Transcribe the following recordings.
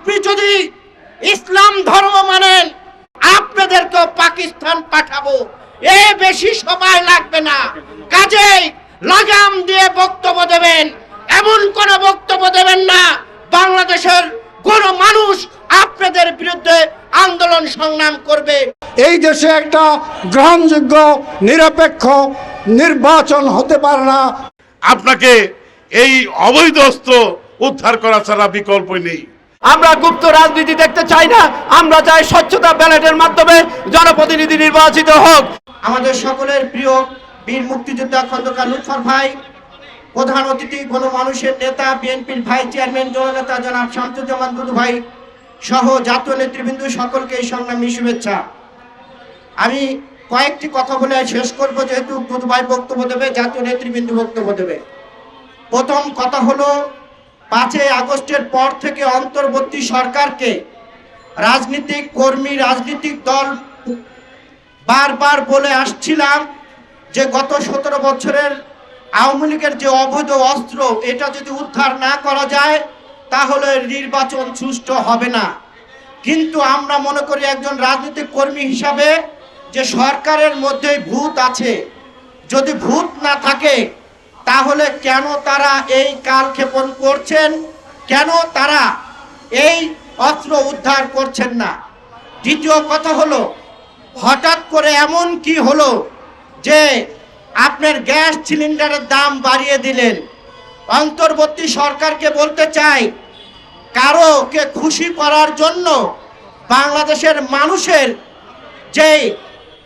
আপনি যদি ইসলাম ধর্ম মানেন আপনাদেরকেও পাকিস্তান পাঠাবো। এ বেশি সময় লাগবে না। কাজেই লাগাম দিয়ে বক্তব্য দেবেন। এমন কোন বক্তব্য দেবেন না বাংলাদেশের কোন মানুষ আপনাদের বিরুদ্ধে আন্দোলন সংগ্রাম করবে। এই দেশে একটা গ্রহণযোগ্য নিরপেক্ষ নির্বাচন হতে পারে না। আপনাকে এই অবৈধ অস্ত্র উদ্ধার করা ছাড়া বিকল্প নেই। আমরা গুপ্ত রাজনীতি দেখতে চাই না, আমরা চাই স্বচ্ছতা ব্যালটের মাধ্যমে জনপ্রতিনিধি নির্বাচিত হোক। আমাদের সকলের প্রিয় বীর মুক্তিযোদ্ধা খন্দকার লুৎফর ভাই, প্রধান অতিথি, গণমানুষের নেতা, বিএনপির ভাই চেয়ারম্যান, জননেতা জনাব শামসুজ্জামান দুদু ভাই সহ জাতীয় নেতৃবৃন্দ সকলকে এই সংগ্রামী শুভেচ্ছা। আমি কয়েকটি কথা বলে শেষ করব, যেহেতু দুদু ভাই বক্তব্য দেবে, জাতীয় নেতৃবৃন্দ বক্তব্য দেবে। প্রথম কথা হলো পাঁচই আগস্টের পর থেকে অন্তর্বর্তী সরকারকে রাজনৈতিক কর্মী, রাজনৈতিক দল বারবার বলে আসছিলাম যে গত সতেরো বছরের আওয়ামী লীগের যে অবৈধ অস্ত্র, এটা যদি উদ্ধার না করা যায়, তাহলে নির্বাচন সুষ্ঠু হবে না। কিন্তু আমরা মনে করি একজন রাজনৈতিক কর্মী হিসাবে যে সরকারের মধ্যে ভূত আছে। যদি ভূত না থাকে তাহলে কেন তারা এই কালক্ষেপণ করছেন? কেন তারা এই অস্ত্র উদ্ধার করছেন না? দ্বিতীয় কথা হলো, হঠাৎ করে এমন কি হলো যে আপনার গ্যাস সিলিন্ডারের দাম বাড়িয়ে দিলেন? অন্তর্বর্তী সরকারকে বলতে চাই, কারোকে খুশি করার জন্য বাংলাদেশের মানুষের যেই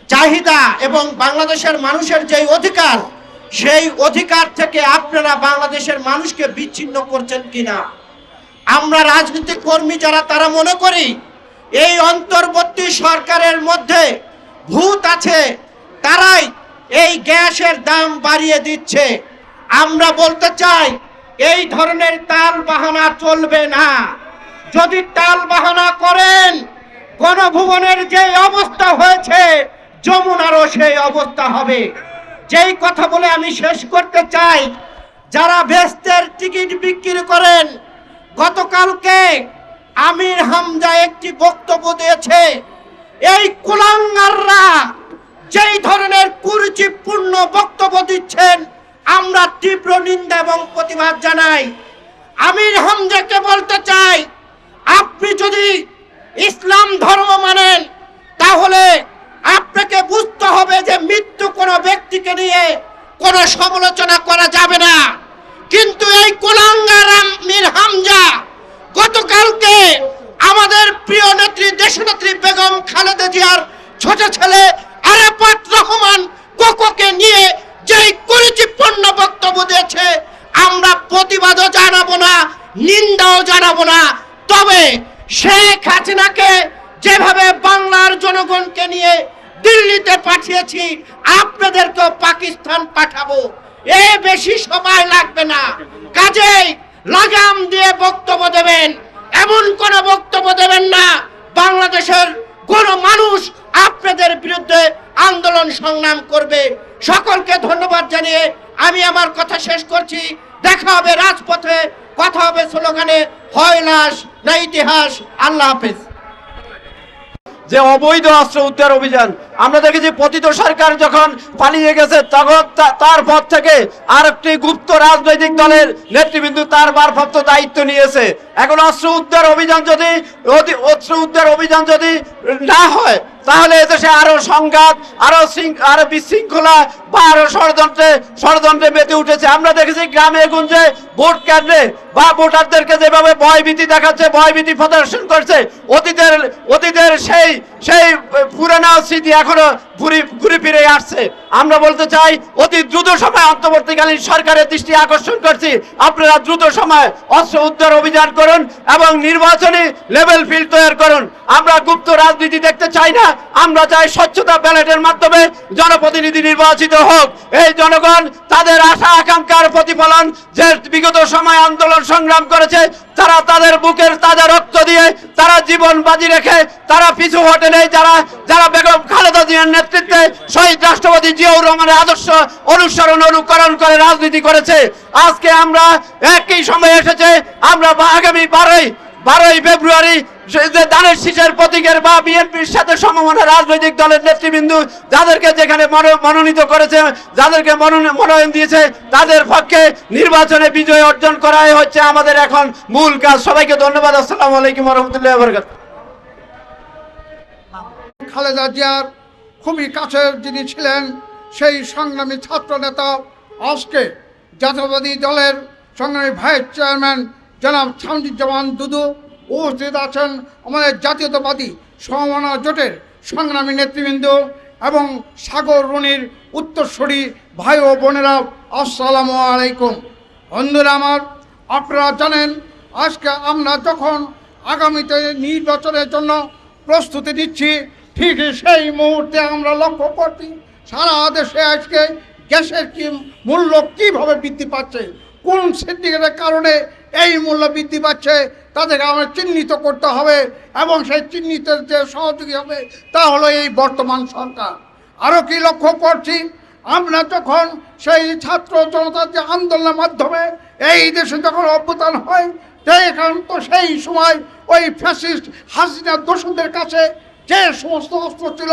চাহিদা এবং বাংলাদেশের মানুষের যেই অধিকার সেই অধিকার থেকে আপনারা বাংলাদেশের মানুষকে বিচ্ছিন্ন করছেন কিনা? আমরা রাজনৈতিক কর্মী যারা, তারা মনে করি এই অন্তর্বর্তী সরকারের মধ্যে ভূত আছে, তারাই এই গ্যাসের দাম বাড়িয়ে দিচ্ছে। আমরা বলতে চাই, এই ধরনের তাল বাহানা চলবে না। যদি তাল বাহানা করেন, গণভুবনের যে অবস্থা হয়েছে, যমুনারও সেই অবস্থা হবে। যেই কথা বলে আমি শেষ করতে চাই, যারা ভেস্তের টিকিট বিক্রি করেন, গতকালকে আমির হামজা একটি বক্তব্য দিয়েছে, এই কুলাঙ্গাররা যেই ধরনের কুরুচিপূর্ণ বক্তব্য দিচ্ছেন, আমরা তীব্র নিন্দা এবং প্রতিবাদ জানাই। আমির হামজাকে বলতে চাই, আপনি যদি ইসলাম ধর্ম মানেন তাহলে আপনাকে বুঝতে হবে যে মৃত্যু কোনো ব্যক্তিকে নিয়ে কোনো সমালোচনা করা যাবে না কিন্তু এই কুলাঙ্গার আমির হামজা গতকালকে আমাদের প্রিয় নেত্রী দেশনেত্রী বেগম খালেদা জিয়ার ছোট ছেলে আরাফাত রহমান কোকোকে নিয়ে যেই কুরুচিপূর্ণ বক্তব্য দিয়েছে আমরা প্রতিবাদও জানাব না নিন্দাও জানাব না তবে শেখ হাসিনাকে যেভাবে বাংলার জনগণকে নিয়ে দিল্লিতে পাঠিয়েছি আপনাদেরকেও পাকিস্তান পাঠাবো। এ বেশি সময় লাগবে না। কাজেই লাগাম দিয়ে বক্তব্য দেবেন। এমন কোন বক্তব্য দেবেন না, বাংলাদেশের কোন মানুষ আপনাদের বিরুদ্ধে আন্দোলন সংগ্রাম করবে। সকলকে ধন্যবাদ জানিয়ে আমি আমার কথা শেষ করছি। দেখা হবে রাজপথে, কথা হবে স্লোগানে, হয় লাশ না ইতিহাস। আল্লাহ হাফেজ। যে অবৈধ অস্ত্র উদ্ধার অভিযান আমরা দেখেছি পতিত সরকার যখন পালিয়ে গেছে, তখন তার তারপর থেকে আর একটি গুপ্ত রাজনৈতিক দলের নেতৃবৃন্দ তার ভারপ্রাপ্ত দায়িত্ব নিয়েছে। এখন অস্ত্র উদ্ধার অভিযান যদি অস্ত্র উদ্ধার অভিযান যদি না হয়, তাহলে এদেশে আরও সংঘাত, আরও আরও বিশৃঙ্খলা বা আরও ষড়যন্ত্রে ষড়যন্ত্রে মেতে উঠেছে। আমরা দেখেছি গ্রামে গঞ্জে ভোট কেন্দ্রে বা ভোটারদেরকে যেভাবে ভয়ভীতি দেখাচ্ছে, ভয়ভীতি প্রদর্শন করছে, অতীতের অতীতের সেই সেই পুরানো স্মৃতি এখনও ঘুরি ফিরে আসছে। আমরা বলতে চাই, অতি দ্রুত সময় অন্তর্বর্তীকালীন সরকারের দৃষ্টি আকর্ষণ করছি। আপনারা দ্রুত সময় অস্ত্র উদ্ধার অভিযান করুন এবং নির্বাচনী লেভেল ফিল্ড তৈরি করুন। আমরা গুপ্ত রাজনীতি দেখতে চাই না। আমরা চাই স্বচ্ছতা ব্যালটের মাধ্যমে জনপ্রতিনিধি নির্বাচিত হোক। এই জনগণ তাদের আশা আকাঙ্ক্ষার প্রতিফলন যে বিগত সময় আন্দোলন সংগ্রাম করেছে তারা তাদের বুকের তাজা রক্ত দিয়ে তারা জীবন বাজি রেখে তারা পিছু হটে নেই, যারা যারা বেগম খালেদা জিয়ার নেতৃত্বে শহীদ রাষ্ট্রপতি জিয়াউর রহমানের আদর্শ অনুসরণ, অনুকরণ করে রাজনীতি করেছে। আজকে আমরা একই সময় এসেছে, আমরা আগামী বারোই বারোই ফেব্রুয়ারি দানের শীষের প্রতীকের বা বিএনপির সাথে সমমনা রাজনৈতিক দলের নেতৃবৃন্দ যাদেরকে যেখানে মনো- মনোনীত করেছে, যাদেরকে মনোনয়ন মনোনয়ন দিয়েছে, তাদের পক্ষে নির্বাচনে বিজয় অর্জন করাই হচ্ছে আমাদের এখন মূল কাজ। সবাইকে ধন্যবাদ। আসসালামু আলাইকুম রহমতুল্লাহ বরকাত খালেদা জিয়ার খুবই কাছের যিনি ছিলেন, সেই সংগ্রামী ছাত্র নেতা আজকে জাতীয়বাদী দলের সংগ্রামী ভাইস চেয়ারম্যান জনাব শামসুজ্জামান দুদু উপস্থিত আছেন আমাদের জাতীয়তাবাদী সমমনা জোটের সংগ্রামী নেতৃবৃন্দ এবং সাগর রনির উত্তরস্বরী ভাই ও বোনেরা, আসসালামু আলাইকুম। বন্ধুরা আমার, আপনারা জানেন, আজকে আমরা যখন আগামীতে নির্বাচনের জন্য প্রস্তুতি নিচ্ছি, ঠিক সেই মুহূর্তে আমরা লক্ষ্য করছি, সারা দেশে আজকে গ্যাসের কি মূল্য কীভাবে বৃদ্ধি পাচ্ছে, কোন সিন্ডিকেটের কারণে এই মূল্য বৃদ্ধি পাচ্ছে, তাদেরকে আমরা চিহ্নিত করতে হবে এবং সেই চিহ্নিত যে সহযোগী হবে, তা হলো এই বর্তমান সরকার। আরও কি লক্ষ্য করছি? আমরা যখন সেই ছাত্র জনতার যে আন্দোলনের মাধ্যমে এই দেশে যখন অভ্যুত্থান হয় এখন তো সেই সময় ওই ফ্যাসিস্ট হাসিনা দোষদের কাছে যে সমস্ত অস্ত্র ছিল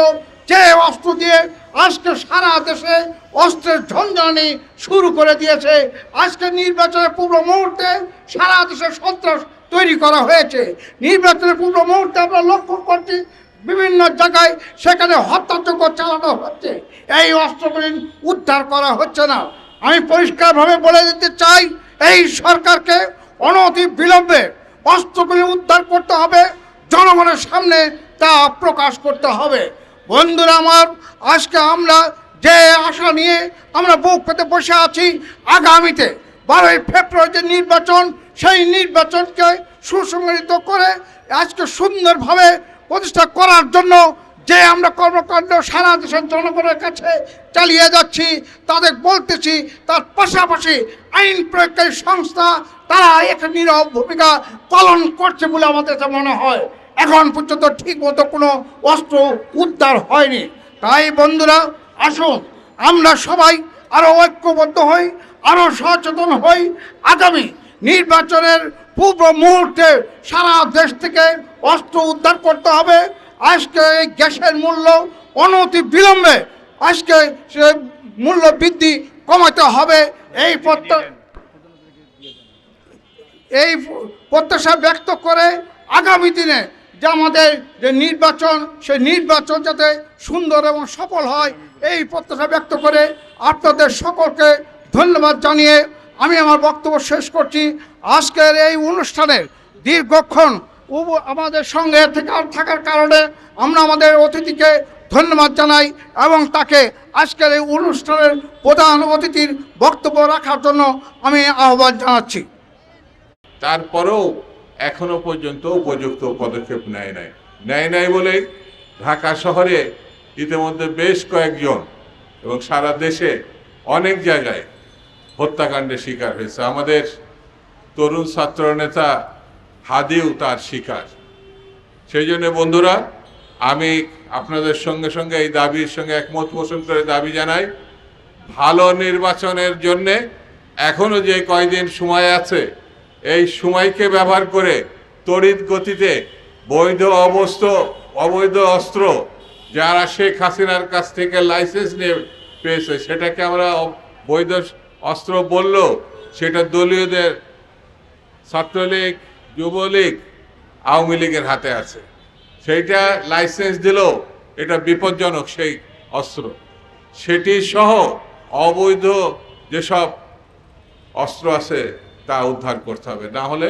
যে অস্ত্র দিয়ে আজকে সারা দেশে অস্ত্রের ঝঞ্ঝানি শুরু করে দিয়েছে। আজকে নির্বাচনের পূর্ব মুহূর্তে সারা দেশে সন্ত্রাস তৈরি করা হয়েছে। নির্বাচনের পূর্ব মুহূর্তে আমরা লক্ষ্য করছি বিভিন্ন জায়গায় সেখানে হত্যাযজ্ঞ চালানো হচ্ছে। এই অস্ত্রগুলি উদ্ধার করা হচ্ছে না। আমি পরিষ্কারভাবে বলে দিতে চাই, এই সরকারকে অনতি বিলম্বে অস্ত্রগুলি উদ্ধার করতে হবে, জনগণের সামনে তা প্রকাশ করতে হবে। বন্ধুরা আমার, আজকে আমরা যে আশা নিয়ে আমরা বুক পেতে বসে আছি, আগামীতে বারোই ফেব্রুয়ারি যে নির্বাচন, সেই নির্বাচনকে সুসংগঠিত করে আজকে সুন্দরভাবে প্রতিষ্ঠা করার জন্য যে আমরা কর্মকাণ্ড সারা দেশের জনগণের কাছে চালিয়ে যাচ্ছি, তাদের বলতেছি, তার পাশাপাশি আইন প্রয়োগকারী সংস্থা, তারা একটা নীরব ভূমিকা পালন করছে বলে আমাদের মনে হয়। এখন পর্যন্ত ঠিক মতো কোনো অস্ত্র উদ্ধার হয়নি। তাই বন্ধুরা, আসুন, আমরা সবাই আরও ঐক্যবদ্ধ হই আরও সচেতন হই। আগামী নির্বাচনের পূর্ব মুহূর্তে সারা দেশ থেকে অস্ত্র উদ্ধার করতে হবে। আজকে এই গ্যাসের মূল্য অনতি বিলম্বে আজকে সে মূল্য বৃদ্ধি কমাতে হবে। এই প্রত্যয় এই প্রত্যাশা ব্যক্ত করে আগামী দিনে যে আমাদের যে নির্বাচন, সেই নির্বাচন যাতে সুন্দর এবং সফল হয়, এই প্রত্যাশা ব্যক্ত করে আপনাদের সকলকে ধন্যবাদ জানিয়ে আমি আমার বক্তব্য শেষ করছি। আজকের এই অনুষ্ঠানের দীর্ঘক্ষণ আমাদের সঙ্গে থাকার থাকার কারণে আমরা আমাদের অতিথিকে ধন্যবাদ জানাই এবং তাকে আজকের এই অনুষ্ঠানের প্রধান অতিথির বক্তব্য রাখার জন্য আমি আহ্বান জানাচ্ছি। তারপরেও এখনও পর্যন্ত উপযুক্ত পদক্ষেপ নেয় নাই। নেয় নাই বলে ঢাকা শহরে ইতিমধ্যে বেশ কয়েকজন এবং সারা দেশে অনেক জায়গায় হত্যাকাণ্ডের শিকার হয়েছে। আমাদের তরুণ ছাত্র নেতা হাদিও তার শিকার। সেই জন্য বন্ধুরা, আমি আপনাদের সঙ্গে সঙ্গে এই দাবির সঙ্গে একমত পোষণ করে দাবি জানাই, ভালো নির্বাচনের জন্যে এখনও যে কয়দিন সময় আছে এই সময়কে ব্যবহার করে তড়িৎ গতিতে বৈধ অবস্থ, অবৈধ অস্ত্র যারা শেখ হাসিনার কাছ থেকে লাইসেন্স নিয়ে পেয়েছে, সেটাকে আমরা বৈধ অস্ত্র বলল সেটা দলীয়দের ছাত্রলীগ, যুবলীগ, আওয়ামী লীগের হাতে আছে। সেইটা লাইসেন্স দিলেও এটা বিপজ্জনক সেই অস্ত্র। সেটি সহ অবৈধ যেসব অস্ত্র আছে তা উদ্ধার করতে হবে, না হলে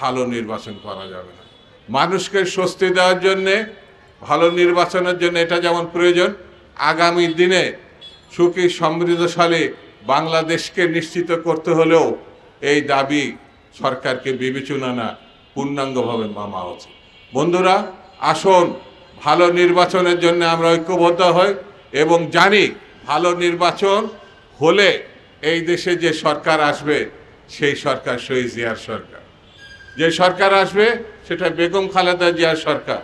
ভালো নির্বাচন করা যাবে না। মানুষকে স্বস্তি দেওয়ার জন্যে, ভালো নির্বাচনের জন্য এটা যেমন প্রয়োজন, আগামী দিনে সুখী, সমৃদ্ধশালী বাংলাদেশকে নিশ্চিত করতে হলেও এই দাবি সরকারকে বিবেচনা না, পূর্ণাঙ্গভাবে মামা উচিত। বন্ধুরা, আসুন, ভালো নির্বাচনের জন্য আমরা ঐক্যবদ্ধ হই এবং জানি ভালো নির্বাচন হলে এই দেশে যে সরকার আসবে সেই সরকার শহীদ জিয়ার সরকার। যে সরকার আসবে, সেটা বেগম খালেদা জিয়ার সরকার।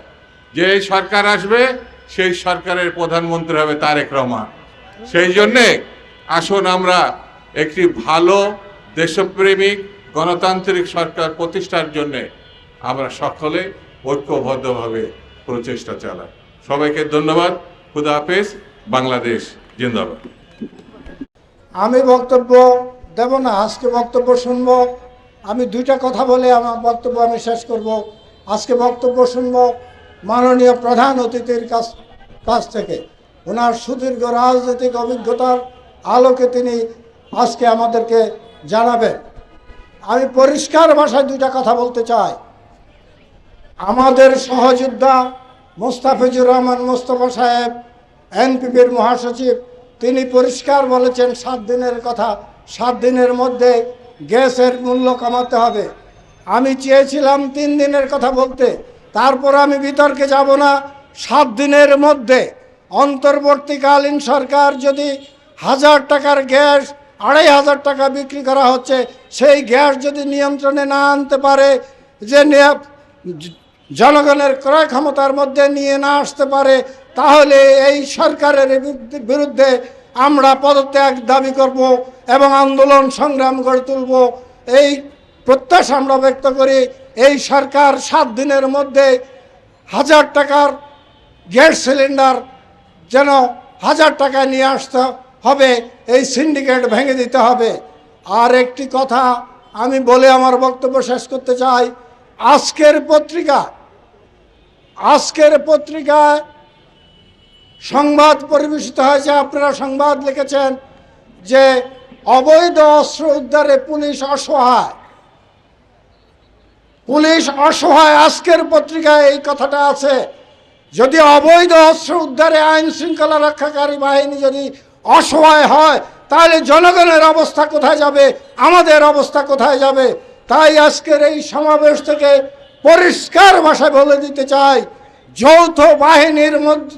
যে সরকার আসবে, সেই সরকারের প্রধানমন্ত্রী হবে তারেক রহমান। সেই জন্যে আসুন আমরা একটি ভালো দেশপ্রেমিক, গণতান্ত্রিক সরকার প্রতিষ্ঠার জন্যে আমরা সকলে ঐক্যবদ্ধভাবে প্রচেষ্টা চালাই। সবাইকে ধন্যবাদ। খুদা হাফেজ। বাংলাদেশ জিন্দাবাদ। আমি বক্তব্য দেব না আজকে বক্তব্য শুনব। আমি দুইটা কথা বলে আমার বক্তব্য আমি শেষ করব। আজকে বক্তব্য শুনব মাননীয় প্রধান অতিথির কাছ কাছ থেকে। ওনার সুদীর্ঘ রাজনৈতিক অভিজ্ঞতার আলোকে তিনি আজকে আমাদেরকে জানাবেন। আমি পরিষ্কার ভাষায় দুইটা কথা বলতে চাই। আমাদের সহযোদ্ধা মোস্তাফিজুর রহমান মোস্তফা সাহেব, এনপিপির মহাসচিব, তিনি পরিষ্কার বলেছেন, সাত দিনের কথা সাত দিনের মধ্যে গ্যাসের মূল্য কমাতে হবে। আমি চেয়েছিলাম তিন দিনের কথা বলতে, তারপর আমি বিতর্কে যাব না। সাত দিনের মধ্যে অন্তর্বর্তীকালীন সরকার যদি হাজার টাকার গ্যাস, আড়াই হাজার টাকা বিক্রি করা হচ্ছে, সেই গ্যাস যদি নিয়ন্ত্রণে না আনতে পারে, যে জনগণের ক্রয় ক্ষমতার মধ্যে নিয়ে না আসতে পারে, তাহলে এই সরকারের বিরুদ্ধে আমরা পদত্যাগ দাবি করব এবং আন্দোলন সংগ্রাম গড়ে তুলব। এই প্রত্যাশা আমরা ব্যক্ত করি। এই সরকার সাত দিনের মধ্যে হাজার টাকার গ্যাস সিলিন্ডার যেন হাজার টাকা নিয়ে আসতে হবে, এই সিন্ডিকেট ভেঙে দিতে হবে। আর একটি কথা আমি বলে আমার বক্তব্য শেষ করতে চাই। আজকের পত্রিকা, আজকের পত্রিকায় সংবাদ পরিবেশিত হয়েছে, আপনারা সংবাদ লিখেছেন যে অবৈধ অস্ত্র উদ্ধারে পুলিশ অসহায়। পুলিশ অসহায়, আজকের পত্রিকায় এই কথাটা আছে। যদি অবৈধ অস্ত্র উদ্ধারে আইন শৃঙ্খলা রক্ষাকারী বাহিনী যদি অসহায় হয়, তাহলে জনগণের অবস্থা কোথায় যাবে? আমাদের অবস্থা কোথায় যাবে? তাই আজকের এই সমাবেশ থেকে পরিষ্কার ভাষায় বলে দিতে চাই, যৌথ বাহিনীর মধ্যে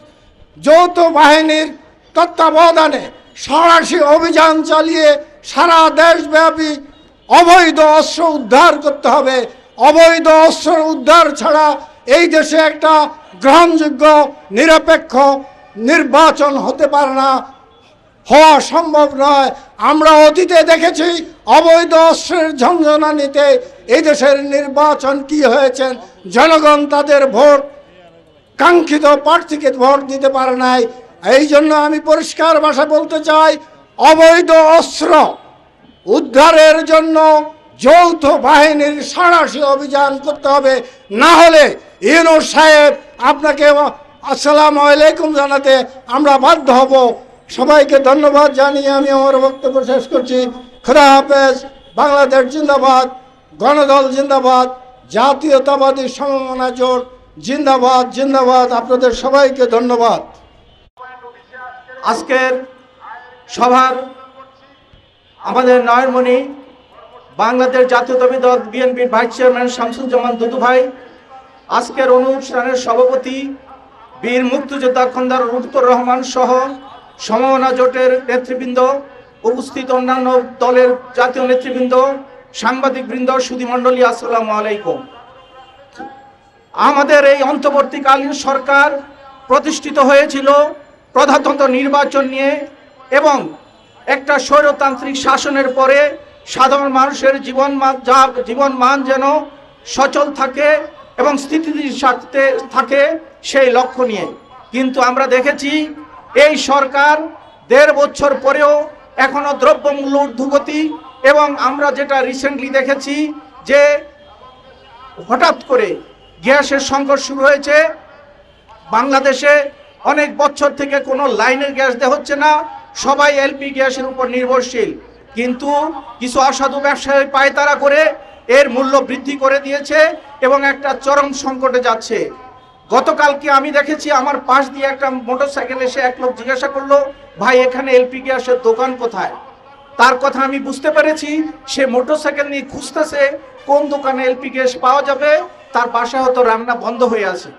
যৌথ বাহিনীর তত্ত্বাবধানে সারাশি অভিযান চালিয়ে সারা দেশব্যাপী অবৈধ অস্ত্র উদ্ধার করতে হবে। অবৈধ অস্ত্র উদ্ধার ছাড়া এই দেশে একটা গ্রহণযোগ্য, নিরপেক্ষ নির্বাচন হতে পারে না, হওয়া সম্ভব নয়। আমরা অতীতে দেখেছি অবৈধ অস্ত্রের ঝঞ্ঝনানিতে এই দেশের নির্বাচন কি হয়েছেন জনগণ তাদের ভোট কাঙ্ক্ষিত প্রার্থীকে ভোট দিতে পারে নাই। এই জন্য আমি পরিষ্কার ভাষা বলতে চাই, অবৈধ অস্ত্র উদ্ধারের জন্য যৌথ বাহিনীর সাঁড়াশি অভিযান করতে হবে। না হলে ইউনুস সাহেব আপনাকে আসসালাম আলাইকুম জানাতে আমরা বাধ্য হব। সবাইকে ধন্যবাদ জানিয়ে আমি আমার বক্তব্য শেষ করছি। খোদা হাফেজ, বাংলাদেশ জিন্দাবাদ, গণদল জিন্দাবাদ, জাতীয়তাবাদী সমমনা জোট। জিন্দাবাদ জিন্দাবাদ। আপনাদের সবাইকে ধন্যবাদ। আজকের সভার আমাদের নয়নমণি, বাংলাদেশ জাতীয়তাবাদী দল বিএনপির ভাইস চেয়ারম্যান শামসুজ্জামান দুদু ভাই, আজকের অনুষ্ঠানের সভাপতি বীর মুক্তিযোদ্ধা খন্দার মুক্তর রহমান সহ সমমনা জোটের নেতৃবৃন্দ, উপস্থিত অন্যান্য দলের জাতীয় নেতৃবৃন্দ, সাংবাদিকবৃন্দ, সুধীমণ্ডলী, আসসালামু আলাইকুম। আমাদের এই অন্তর্বর্তীকালীন সরকার প্রতিষ্ঠিত হয়েছিল প্রধানতন্ত্র নির্বাচন নিয়ে এবং একটা স্বৈরতান্ত্রিক শাসনের পরে সাধারণ মানুষের জীবন জীবন মান যেন সচল থাকে এবং স্থিতিশীল সাথে থাকে সেই লক্ষ্য নিয়ে। কিন্তু আমরা দেখেছি এই সরকার দেড় বছর পরেও এখনও দ্রব্যমূল্য ঊর্ধ্বগতি এবং আমরা যেটা রিসেন্টলি দেখেছি যে হঠাৎ করে গ্যাসের সংকট শুরু হয়েছে। বাংলাদেশে অনেক বছর থেকে কোনো লাইনের গ্যাস দেওয়া হচ্ছে না। সবাই এলপি গ্যাসের উপর নির্ভরশীল। কিন্তু কিছু অসাধু ব্যবসায়ী পায়তারা করে এর মূল্য বৃদ্ধি করে দিয়েছে এবং একটা চরম সংকটে যাচ্ছে। গতকালকে আমি দেখেছি আমার পাশ দিয়ে একটা মোটরসাইকেল এসে এক লোক জিজ্ঞাসা করল, ভাই, এখানে এলপি গ্যাসের দোকান কোথায়? তার কথা আমি বুঝতে পেরেছি, সে মোটরসাইকেল নিয়ে খুঁজতেছে কোন দোকানে এলপি গ্যাস পাওয়া যাবে। তার বাসা হয়তো রান্না বন্ধ হয়ে আছে।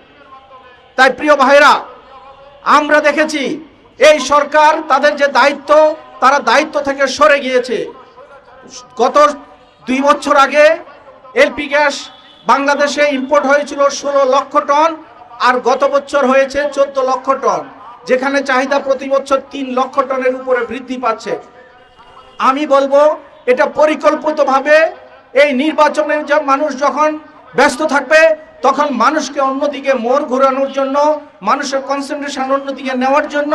তাই প্রিয় ভাইরা আমরা দেখেছি এই সরকার তাদের যে দায়িত্ব, তারা দায়িত্ব থেকে সরে গিয়েছে। গত দুই বছর আগে এলপি গ্যাস বাংলাদেশে ইম্পোর্ট হয়েছিল ষোলো লক্ষ টন, আর গত বছর হয়েছে চোদ্দ লক্ষ টন, যেখানে চাহিদা প্রতি বছর তিন লক্ষ টনের উপরে বৃদ্ধি পাচ্ছে। আমি বলব, এটা পরিকল্পিতভাবে এই নির্বাচনের যে মানুষ যখন ব্যস্ত থাকবে, তখন মানুষকে অন্যদিকে মোড় ঘোরানোর জন্য, মানুষের কনসেন্ট্রেশন অন্যদিকে নেওয়ার জন্য,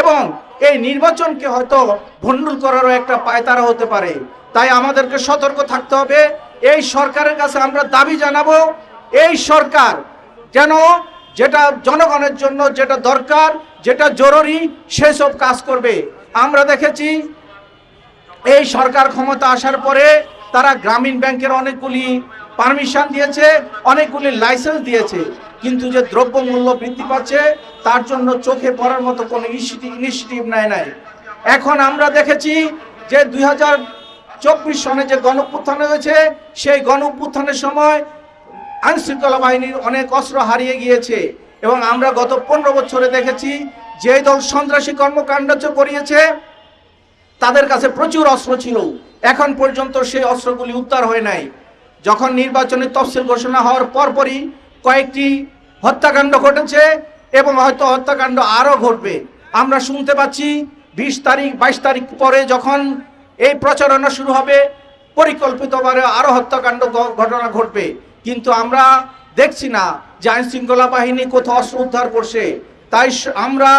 এবং এই নির্বাচনকে হয়তো ভণ্ডুল করারও একটা পায়তারা হতে পারে। তাই আমাদেরকে সতর্ক থাকতে হবে। এই সরকারের কাছে আমরা দাবি জানাব, এই সরকার যেন যেটা জনগণের জন্য যেটা দরকার, যেটা জরুরি, সেসব কাজ করবে। আমরা দেখেছি, এই সরকার ক্ষমতা আসার পরে তারা গ্রামীণ ব্যাংকের অনেকগুলি পারমিশন দিয়েছে, অনেকগুলি লাইসেন্স দিয়েছে। কিন্তু যে দ্রব্যমূল্য বৃদ্ধি পাচ্ছে, তার জন্য চোখে পড়ার মতো কোনো ইনিশিয়েটিভ নেয় নাই। এখন আমরা দেখেছি যে দুই হাজার চব্বিশ সনে যে গণপুত্থান হয়েছে, সেই গণপুত্থানের সময় আইনশৃঙ্খলা বাহিনীর অনেক অস্ত্র হারিয়ে গিয়েছে। এবং আমরা গত পনেরো বছরে দেখেছি, যে দল সন্ত্রাসী কর্মকাণ্ড করিয়েছে, তাদের কাছে প্রচুর অস্ত্র ছিল। এখন পর্যন্ত সেই অস্ত্রগুলি উদ্ধার হয় নাই। যখন নির্বাচনের তফসিল ঘোষণা হওয়ার পরপরই কয়েকটি হত্যাকাণ্ড ঘটেছে এবং হয়তো হত্যাকাণ্ড আরও ঘটবে। আমরা শুনতে পাচ্ছি বিশ তারিখ, বাইশ তারিখ পরে যখন এই প্রচারণা শুরু হবে, পরিকল্পিতভাবে আরও হত্যাকাণ্ড ঘটনা ঘটবে। কিন্তু আমরা দেখছি না যে আইন শৃঙ্খলা বাহিনী কোথাও অস্ত্র উদ্ধার করছে। তাই আমরা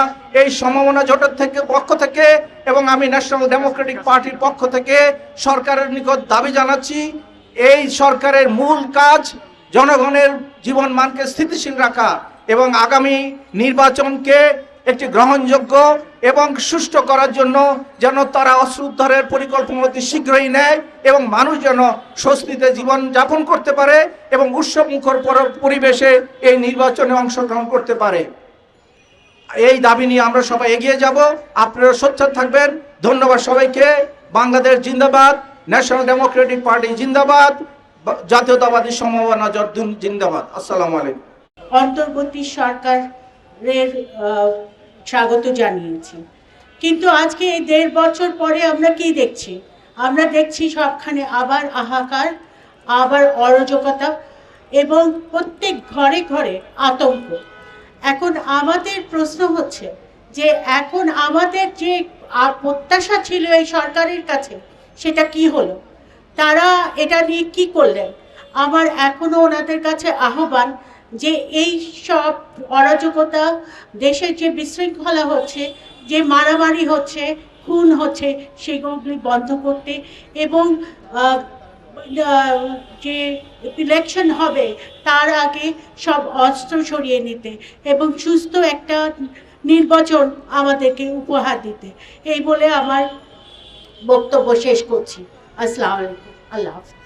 এই সম্ভাবনা জোটের থেকে, পক্ষ থেকে এবং আমি ন্যাশনাল ডেমোক্রেটিক পার্টির পক্ষ থেকে সরকারের নিকট দাবি জানাচ্ছি এই সরকারের মূল কাজ জনগণের জীবন মানকে স্থিতিশীল রাখা এবং আগামী নির্বাচনকে একটি গ্রহণযোগ্য এবং সুষ্ঠু করার জন্য যেন তারা অস্ত্র উদ্ধারের পরিকল্পনা অতি শীঘ্রই নেয় এবং মানুষ যেন স্বস্তিতে জীবন যাপন করতে পারে এবং উৎসব মুখর পরিবেশে এই নির্বাচনে অংশগ্রহণ করতে পারে। এই দাবি নিয়ে আমরা সবাই এগিয়ে যাব। আপনারা সোচ্চার থাকবেন। ধন্যবাদ সবাইকে। বাংলাদেশ জিন্দাবাদ। ন্যাশনাল ডেমোক্রেটিক পার্টি জিন্দাবাদ জাতীয়তাবাদী সম্ভাবনা জর্দুন জিন্দাবাদ। আসসালামু আলাইকুম। অন্তর্বর্তী সরকারের স্বাগত জানিয়েছি। কিন্তু আজকে এই দেড় বছর পরে আমরা কি দেখছি? আমরা দেখছি সবখানে আবার হাহাকার আবার অরাজকতা এবং প্রত্যেক ঘরে ঘরে আতঙ্ক। এখন আমাদের প্রশ্ন হচ্ছে যে, এখন আমাদের যে প্রত্যাশা ছিল এই সরকারের কাছে সেটা কি হলো? তারা এটা নিয়ে কি করলেন? আমার এখনও ওনাদের কাছে আহ্বান যে এই সব অরাজকতা, দেশের যে বিশৃঙ্খলা হচ্ছে, যে মারামারি হচ্ছে, খুন হচ্ছে, সেগুলি বন্ধ করতে এবং যে ইলেকশন হবে, তার আগে সব অস্ত্র সরিয়ে নিতে এবং সুস্থ একটা নির্বাচন আমাদেরকে উপহার দিতে। এই বলে আমার বক্তব্য শেষ করছি। আসসালামু আলাইকুম। আল্লাহ হাফিজ।